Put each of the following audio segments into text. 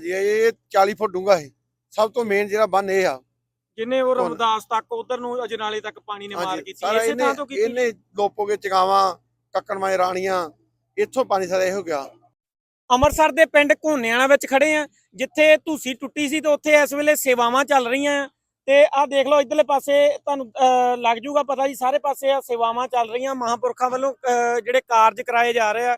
ਜੀ ਇਹ 40 ਫੁੱਟ ਡੂੰਘਾ ਹੈ ਸਭ ਤੋਂ ਮੇਨ ਜਿਹੜਾ ਬੰਨ ਇਹ ਆ। ਜਿੰਨੇ ਉਹ ਧੁੰਨ। ਰਮਦਾਸ ਤੱਕ ਉਧਰ ਨੂੰ ਅਜਨਾਲੇ ਤੱਕ ਪਾਣੀ ਨੇ ਮਾਰ ਹਾਂਜੀ ਕੀਤੀ ਸਾਰਾ ਇਸੇ ਇਹਨੇ ਥਾਂ ਤੋਂ ਕੀਤੀ ਇਹਨੇ ਲੋਪੋਗੇ ਚਗਾਵਾਂ ਕੱਕਣਮਾਏ ਰਾਣੀਆਂ ਇੱਥੋਂ ਪਾਣੀ ਸਾਰਾ ਇਹ ਹੋ ਗਿਆ। ਅੰਮ੍ਰਿਤਸਰ ਦੇ ਪਿੰਡ ਘੋਨੇਆਣਾ ਵਿੱਚ ਖੜੇ ਆ ਜਿੱਥੇ ਧੂਸੀ ਟੁੱਟੀ ਸੀ ਤੇ ਉੱਥੇ ਇਸ ਵੇਲੇ ਸੇਵਾਵਾਂ ਚੱਲ ਰਹੀਆਂ ਆ। ਤੇ ਆਹ ਦੇਖ ਲਓ ਇਧਰਲੇ ਪਾਸੇ ਤੁਹਾਨੂੰ ਲੱਗ ਜੂਗਾ ਪਤਾ ਜੀ ਸਾਰੇ ਪਾਸੇ ਆ ਸੇਵਾਵਾਂ ਚੱਲ ਰਹੀਆਂ। ਮਹਾਂਪੁਰਖਾਂ ਵੱਲੋਂ ਜਿਹੜੇ ਕਾਰਜ ਕਰਾਏ ਜਾ ਰਹੇ ਆ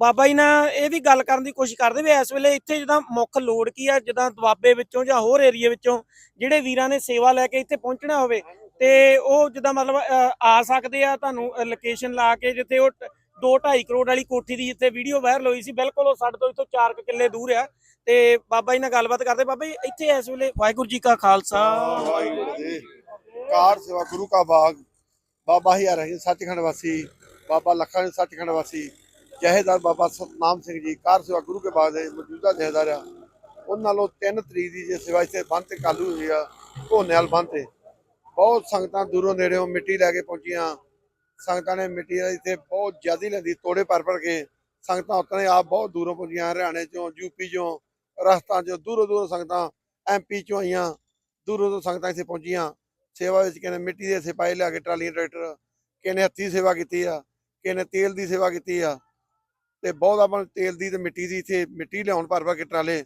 ਬਾਬਾ ਜੀ ਨਾਲ ਇਹ ਵੀ ਗੱਲ ਕਰਨ ਦੀ ਕੋਸ਼ਿਸ਼ ਕਰਦੇ ਵੀ ਇਸ ਵੇਲੇ ਇੱਥੇ ਜਿੱਦਾਂ ਮੁੱਖ ਲੋੜ ਕੀ ਆ, ਜਿੱਦਾਂ ਦੁਆਬੇ ਵਿੱਚੋਂ ਜਾਂ ਹੋਰ ਏਰੀਆ ਵਿੱਚੋਂ ਜਿਹੜੇ ਵੀਰਾਂ ਨੇ ਸੇਵਾ ਲੈ ਕੇ ਇੱਥੇ ਪਹੁੰਚਣਾ ਹੋਵੇ ਤੇ ਉਹ ਜਿੱਦਾਂ ਮਤਲਬ ਆ ਸਕਦੇ ਆ ਤੁਹਾਨੂੰ ਲੋਕੇਸ਼ਨ ਲਾ ਕੇ ਜਿੱਥੇ ਉਹ 2.5 ਕਰੋੜ ਵਾਲੀ ਕੋਠੀ ਦੀ ਜਿੱਥੇ ਵੀਡੀਓ ਵਾਇਰਲ ਹੋਈ ਸੀ, ਬਿਲਕੁਲ ਉਹ ਸਾਡੇ ਤੋਂ ਇੱਥੋਂ 4 ਕਿੱਲੇ ਦੂਰ ਆ। ਤੇ ਬਾਬਾ ਜੀ ਨਾਲ ਗੱਲਬਾਤ ਕਰਦੇ, ਬਾਬਾ ਜੀ ਇੱਥੇ ਇਸ ਵੇਲੇ ਵਾਹਿਗੁਰੂ ਜੀ ਕਾ ਖਾਲਸਾ। ਵਾਹਿਗੁਰੂ ਜੀ ਕਾਰ ਸੇਵਾ ਗੁਰੂ ਕਾ ਬਾਗ, ਬਾਬਾ ਹੀ ਆ ਰਹੇ ਸੱਚਖੰਡ ਵਾਸੀ, ਬਾਬਾ ਲੱਖਾਂ ਦੇ ਸੱਚਖੰਡ ਵਾਸੀ। ਜਹੇਦਾਰ ਬਾਬਾ ਸਤਨਾਮ ਸਿੰਘ ਜੀ, ਕਾਰ ਸੇਵਾ ਗੁਰੂ ਕੇ ਬਾਗ ਦੇ ਮੌਜੂਦਾ ਜਹੇਦਾਰ ਆ। ਉਹਨਾਂ ਨਾਲੋਂ 3 ਤਰੀਕ ਦੀ ਜੇ ਸੇਵਾ ਇੱਥੇ ਬੰਦ ਤੇ ਕਾਲੂ ਹੋਈ ਆ ਘੋਨੇਵਾਲ ਬੰਦ ਤੇ। ਬਹੁਤ ਸੰਗਤਾਂ ਦੂਰੋਂ ਨੇੜਿਓਂ ਮਿੱਟੀ ਲੈ ਕੇ ਪਹੁੰਚੀਆਂ। ਸੰਗਤਾਂ ਨੇ ਮਿੱਟੀ ਇੱਥੇ ਬਹੁਤ ਜ਼ਿਆਦਾ ਲੈਂਦੀ, ਤੋੜੇ ਭਰ ਭਰ ਕੇ ਸੰਗਤਾਂ ਉਤਨੇ ਆਪ ਬਹੁਤ ਦੂਰੋਂ ਪਹੁੰਚੀਆਂ, ਹਰਿਆਣੇ ਚੋਂ ਯੂਪੀ ਚੋਂ, ਰਾਜਸਥਾਨ ਚੋਂ, ਦੂਰੋਂ ਦੂਰੋਂ ਸੰਗਤਾਂ ਐਮਪੀ ਚੋਂ ਆਈਆਂ। ਦੂਰੋਂ ਦੂਰੋਂ ਸੰਗਤਾਂ ਇੱਥੇ ਪਹੁੰਚੀਆਂ। ਸੇਵਾ ਵਿੱਚ ਕਿਸੇ ਮਿੱਟੀ ਦੇ ਸਿਪਾਹੀ ਲਿਆ ਕੇ ਟਰਾਲੀਆਂ, ਟਰੈਕਟਰ ਕਿਸੇ ਨੇ ਹੱਥੀ ਸੇਵਾ ਕੀਤੀ ਆ ਕਿਸੇ ਨੇ ਤੇਲ ਦੀ ਸੇਵਾ ਕੀਤੀ ਆ। ਤੇ ਬਹੁਤ ਆਪਾਂ ਤੇਲ ਦੀ ਤੇ ਮਿੱਟੀ ਦੀ ਇੱਥੇ ਮਿੱਟੀ ਲਿਆਉਣ ਭਰ ਭਰ ਕੇ ਟਰਾਲੇ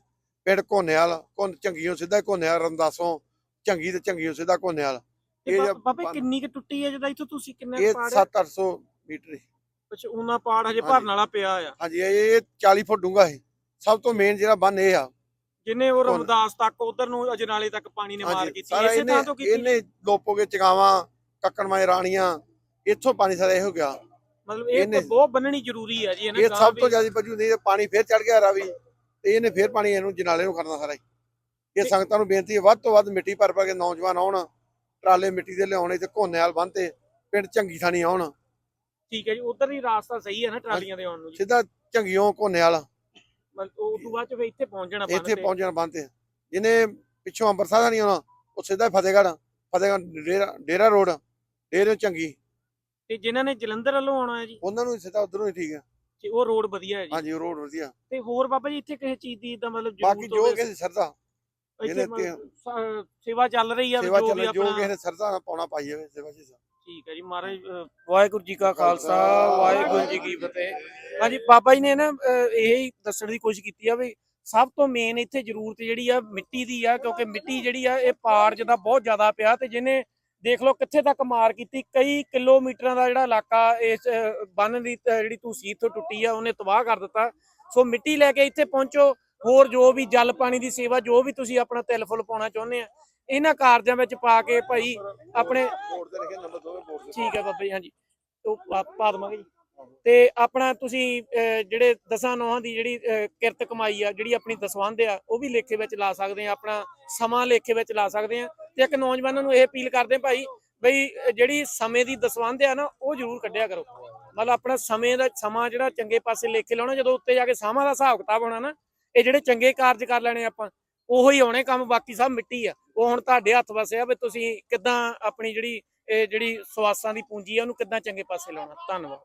ਪਿੰਡ ਘੋਨੇਵਾਲ ਘੁੰਨ ਚੰਗੀਓ ਸਿੱਧਾ ਘੋਨੇਵਾਲ ਰਮਦਾਸੋਂ ਚੰਗੀ ਤੇ ਚੰਗੀਓ ਸਿੱਧਾ ਘੋਨੇਵਾਲ ਇਹ ਬਾਬਾ ਕਿੰਨੀ ਕਿ ਟੁੱਟੀ ਹੈ ਜਿਹਦਾ ਇੱਥੋਂ ਤੁਸੀਂ ਕਿੰਨੇ ਇਹ ਪਾੜ 7-800 ਮੀਟਰ। ਅੱਛਾ ਉਹਨਾਂ ਪਾੜ ਹਜੇ। ਭਰਨ ਵਾਲਾ ਪਿਆ ਆ ਹਾਂਜੀ ਇਹ 40 ਫੁੱਟ ਡੂੰਘਾ ਹੈ ਸਭ ਤੋਂ ਮੇਨ ਜਿਹੜਾ ਬੰਨ ਇਹ ਆ ਜਿੰਨੇ ਉਹ। ਰਮਦਾਸ ਤੱਕ ਉਧਰ ਨੂੰ ਅਜਨਾਲੇ ਤੱਕ ਪਾਣੀ ਨੇ ਮਾਰ ਕੀਤੀ ਇਸੇ ਥਾਂ ਤੋਂ ਕੀਤੀ ਇਹਨੇ ਲੋਪੋਗੇ ਚਗਾਵਾਂ ਕੱਕਣਮਾਏ ਰਾਣੀਆਂ ਇੱਥੋਂ ਪਾਣੀ ਸਾਰਾ ਇਹ ਹੋ ਗਿਆ ਮਤਲਬ ਇਹ ਇਹਨੇ- ਤਾਂ ਬਹੁਤ ਬੰਨਣੀ ਜ਼ਰੂਰੀ ਹੈ ਜੀ ਇਹਨਾਂ ਇਹ ਸਭ ਵੀ। ਤੋਂ ਜ਼ਿਆਦਾ ਵਜੂ ਨਹੀਂ ਤੇ ਪਾਣੀ ਫੇਰ ਚੜ ਗਿਆ ਰਾਵੀ। ਤੇ ਇਹਨੇ ਫੇਰ ਪਾਣੀ ਇਹਨੂੰ ਜਨਾਲੇ ਨੂੰ ਕਰਨਾ ਸਾਰਾ ਹੀ। ਇਹ ਸੰਗਤਾਂ ਨੂੰ ਬੇਨਤੀ ਹੈ ਵੱਧ ਤੋਂ ਵੱਧ ਮਿੱਟੀ ਭਰ ਭਰ ਕੇ ਨੌਜਵਾਨ ਆਉਣ ਟਰਾਲੇ ਮਿੱਟੀ ਦੇ ਲਿਆਉਣੇ ਤੇ ਘੋਨੇਵਾਲ ਬੰਨ ਤੇ ਪਿੰਡ ਚੰਗੀ ਥਾਣੀ ਆਉਣ। ਠੀਕ ਹੈ ਜੀ ਉਧਰ ਹੀ ਰਾਸਤਾ ਸਹੀ ਹੈ ਨਾ ਟਰਾਲੀਆਂ ਦੇ ਆਉਣ ਨੂੰ ਜੀ। ਸਿੱਧਾ ਚੰਗੀਓਂ ਘੋਨੇਵਾਲ ਮਤਲਬ ਉਹ ਤੋਂ ਬਾਅਦ ਚ ਫਿਰ ਇੱਥੇ ਪਹੁੰਚ ਜਾਣਾ ਬੰਨ ਇੱਥੇ ਤੇ। ਪਹੁੰਚਣ ਬੰਨ ਤੇ। ਜਿਹਨੇ ਪਿੱਛੋਂ ਅੰਮ੍ਰਿਤਸਰ ਦਾ ਨਹੀਂ ਆਉਣਾ ਉਹ ਸਿੱਧਾ ਫਤਿਹਗੜ੍ਹ ਫਤਿਹਗੜ੍ਹ ਡੇਰਾ ਡੇਰਾ ਰੋਡ ਡੇਰੇ ਚੰਗੀ। ਤੇ ਜਿਨ੍ਹਾਂ ਨੇ ਜਲੰਧਰ ਵੱਲੋਂ ਆਉਣਾ ਹੈ ਜੀ ਉਹਨਾਂ ਨੂੰ ਸਿੱਧਾ ਉਧਰੋਂ ਹੀ ਠੀਕ ਹੈ। ਤੇ ਉਹ ਰੋਡ ਵਧੀਆ ਹੈ ਜੀ। ਹਾਂਜੀ ਰੋਡ ਵਧੀਆ। ਤੇ ਹੋਰ ਬਾਬਾ ਜੀ ਇੱਥੇ ਕਿਸੇ ਚੀਜ਼ ਦੀ ਤਾਂ ਮਤਲਬ ਬਾਕੀ ਜੋ ਕਿਸੇ ਸਰਦਾ ਇੱਥੇ ਸੇਵਾ ਚੱਲ ਰਹੀ ਆ ਸੇਵਾ ਜੋ ਵੀ ਚੱਲ ਜੋ ਕਿਸੇ ਸਰਦਾ ਪਾਉਣਾ ਪਾਈ ਜਾਵੇ ਸੇਵਾ ਜੀ ਠੀਕ ਹੈ ਜੀ ਮਹਾਰਾਜ ਵਾਹਿਗੁਰੂ ਜੀ ਕਾ ਖਾਲਸਾ ਵਾਹਿਗੁਰੂ ਜੀ ਕੀ ਫਤਿਹ। ਹਾਂਜੀ ਬਾਬਾ ਜੀ ਨੇ ਨਾ ਇਹ ਹੀ ਦੱਸਣ ਦੀ ਕੋਸ਼ਿਸ਼ ਕੀਤੀ ਆ ਵੀ ਸਭ ਤੋਂ ਮੇਨ ਇੱਥੇ ਜ਼ਰੂਰਤ ਜਿਹੜੀ ਆ ਮਿੱਟੀ ਦੀ ਆ ਕਿਉਂਕਿ ਮਿੱਟੀ ਜਿਹੜੀ ਆ ਇਹ ਪਾਰ ਜਿਹਦਾ ਬਹੁਤ ਜ਼ਿਆਦਾ ਪਿਆ ਤੇ ਜਿਹਨੇ ਦੇਖ ਲਓ ਕਿੱਥੇ ਤੱਕ ਮਾਰ ਕੀਤੀ ਕਈ ਕਿਲੋਮੀਟਰਾਂ ਦਾ ਜਿਹੜਾ ਇਲਾਕਾ ਇਸ ਬੰਨ ਦੀ ਅ, ਜਿਹੜੀ ਧੂਸੀ ਇੱਥੋਂ ਟੁੱਟੀ ਆ ਉਹਨੇ ਤਬਾਹ ਕਰ ਦਿੱਤਾ। ਸੋ ਮਿੱਟੀ ਲੈ ਕੇ ਇੱਥੇ ਪਹੁੰਚੋ ਹੋਰ ਜੋ ਵੀ ਜਲ ਪਾਣੀ ਦੀ ਸੇਵਾ ਜੋ ਵੀ ਤੁਸੀਂ ਆਪਣਾ ਤਿਲ ਫੁੱਲ ਪਾਉਣਾ ਚਾਹੁੰਦੇ ਆ ਇਹਨਾਂ ਕਾਰਜਾਂ ਵਿੱਚ ਪਾ ਕੇ ਭਾਈ ਆਪਣੇ ਠੀਕ ਹੈ ਬਾਬਾ ਜੀ ਹਾਂਜੀ। ਉਹ ਪਾ ਪਾ ਜੀ। ਤੇ ਆਪਣਾ ਤੁਸੀਂ ਅਹ, ਜਿਹੜੇ ਦਸਾਂ ਨੌਹਾਂ ਦੀ ਜਿਹੜੀ ਕਿਰਤ ਕਮਾਈ ਆ ਜਿਹੜੀ ਆਪਣੀ ਦਸਵੰਧ ਆ ਉਹ ਵੀ ਲੇਖੇ ਵਿੱਚ ਲਾ ਸਕਦੇ ਆ ਆਪਣਾ ਸਮਾਂ ਲੇਖੇ ਵਿੱਚ ਲਾ ਸਕਦੇ ਆ। ਤੇ ਇੱਕ ਨੌਜਵਾਨਾਂ ਨੂੰ ਇਹ ਅਪੀਲ ਕਰਦੇ ਭਾਈ, ਬਈ ਜਿਹੜੀ ਸਮੇਂ ਦੀ ਦਸਵੰਧ ਆ ਨਾ, ਉਹ ਜ਼ਰੂਰ ਕੱਢਿਆ ਕਰੋ। ਮਤਲਬ ਆਪਣਾ ਸਮੇਂ ਦਾ ਸਮਾਂ ਜਿਹੜਾ ਚੰਗੇ ਪਾਸੇ ਲੇਖੇ ਲਾਉਣਾ, ਜਦੋਂ ਉੱਤੇ ਜਾ ਕੇ ਸਾਹਾਂ ਦਾ ਹਿਸਾਬ ਕਿਤਾਬ ਹੋਣਾ ਨਾ, ਇਹ ਜਿਹੜੇ ਚੰਗੇ ਕਾਰਜ ਕਰ ਲੈਣੇ ਆਪਾਂ, ਉਹੋ ਹੀ ਆਉਣੇ ਕੰਮ, ਬਾਕੀ ਸਭ ਮਿੱਟੀ ਆ। ਉਹ ਹੁਣ ਤੁਹਾਡੇ ਹੱਥ ਵਸੇ ਆ ਵੀ ਤੁਸੀਂ ਕਿੱਦਾਂ ਆਪਣੀ ਜਿਹੜੀ, ਇਹ ਜਿਹੜੀ ਸਵਾਸਾਂ ਦੀ ਪੂੰਜੀ ਆ, ਉਹਨੂੰ ਕਿੱਦਾਂ ਚੰਗੇ ਪਾਸੇ ਲਾਉਣਾ। ਧੰਨਵਾਦ।